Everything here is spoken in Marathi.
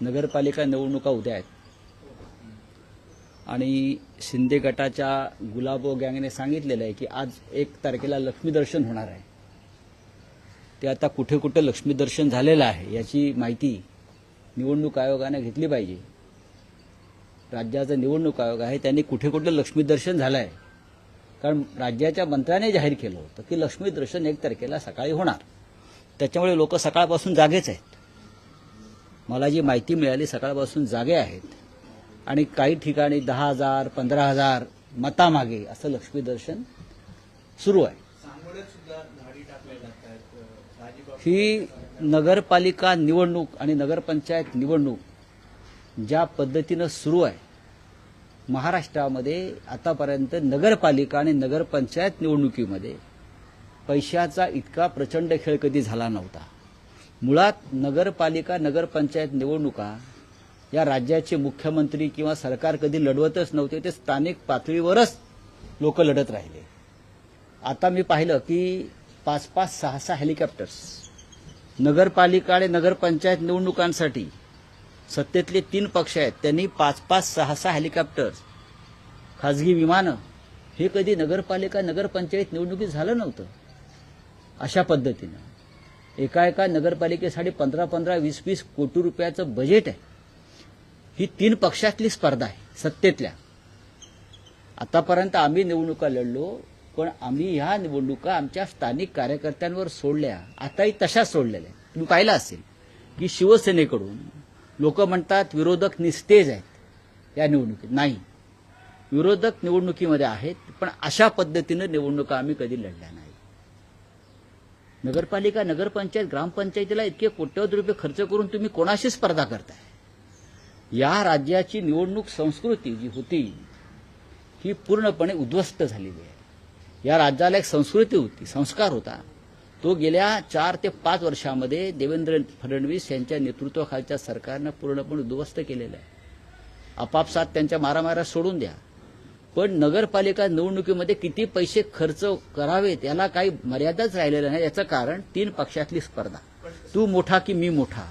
नगरपालिका निवडणुका उद्या आहेत. आणि शिंदे गटाच्या गुलाबो गँगने सांगितलेलं आहे की आज एक तारखेला लक्ष्मीदर्शन होणार आहे. ते आता कुठे कुठे लक्ष्मीदर्शन झालेलं आहे याची माहिती निवडणूक आयोगाने घेतली पाहिजे. राज्याचा निवडणूक आयोग आहे त्यांनी कुठे कुठे लक्ष्मीदर्शन झालं आहे कारण राज्याच्या मंत्र्याने जाहीर केलं होतं की लक्ष्मीदर्शन एक तारखेला सकाळी होणार. त्याच्यामुळे लोक सकाळपासून जागेच आहेत. मला जी माहिती मिळाली सकाळपासून जागे आहेत आणि काही ठिकाणी दहा हजार पंधरा हजार मतामागे असं लक्ष्मीदर्शन सुरू आहे. ही नगरपालिका निवडणूक आणि नगरपंचायत निवडणूक ज्या पद्धतीनं सुरू आहे महाराष्ट्रामध्ये आतापर्यंत नगरपालिका आणि नगरपंचायत निवडणुकीमध्ये पैशाचा इतका प्रचंड खेळ कधी झाला नव्हता. मुळात नगरपालिका नगरपंचायत निवडणुका या राज्याचे मुख्यमंत्री किंवा सरकार कधी लढवतच नव्हते ते स्थानिक पातळीवरच लोक लढत राहिले. आता मी पाहिलं की पाच पाच सहा सहा हेलिकॉप्टर्स नगरपालिका आणि नगरपंचायत निवडणुकांसाठी सत्तेतले तीन पक्ष आहेत. त्यांनी पाच पाच सहा सहा हेलिकॉप्टर्स खाजगी विमानं हे कधी नगरपालिका नगरपंचायत निवडणुकीत झालं नव्हतं. अशा पद्धतीनं. एका एका नगरपालिकेसाठी पंधरा पंधरा वीस वीस कोटी रुपयाचं बजेट आहे. ही तीन पक्षातली स्पर्धा आहे सत्तेतल्या. आतापर्यंत आम्ही निवडणुका लढलो पण आम्ही ह्या निवडणुका आमच्या स्थानिक कार्यकर्त्यांवर सोडल्या. आताही तशाच सोडलेल्या आहेत. तुम्ही पाहिलं असेल की शिवसेनेकडून लोक म्हणतात विरोधक निस्तेज आहेत या निवडणुकीत. नाही. विरोधक निवडणुकीमध्ये आहेत पण अशा पद्धतीनं निवडणुका आम्ही कधी लढल्या नाही. नगरपालिका नगरपंचायत ग्रामपंचायतीला इतके कोट्यवधी रुपये खर्च करून तुम्ही कोणाशी स्पर्धा करताय? या राज्याची निवडणूक संस्कृती जी होती ही पूर्णपणे उद्ध्वस्त झालेली आहे. या राज्याला एक संस्कृती होती संस्कार होता. तो गेल्या चार ते पाच वर्षामध्ये देवेंद्र फडणवीस यांच्या नेतृत्वाखालच्या सरकारनं पूर्णपणे उद्ध्वस्त केलेलं आहे. आपापसात त्यांच्या मारामाऱ्या सोडून द्या. पण नगरपालिका निवडणुकीमध्ये किती पैसे खर्च करावेत याला काही मर्यादाच राहिलेल्या नाही. याचं कारण तीन पक्षातली स्पर्धा. तू मोठा की मी मोठा?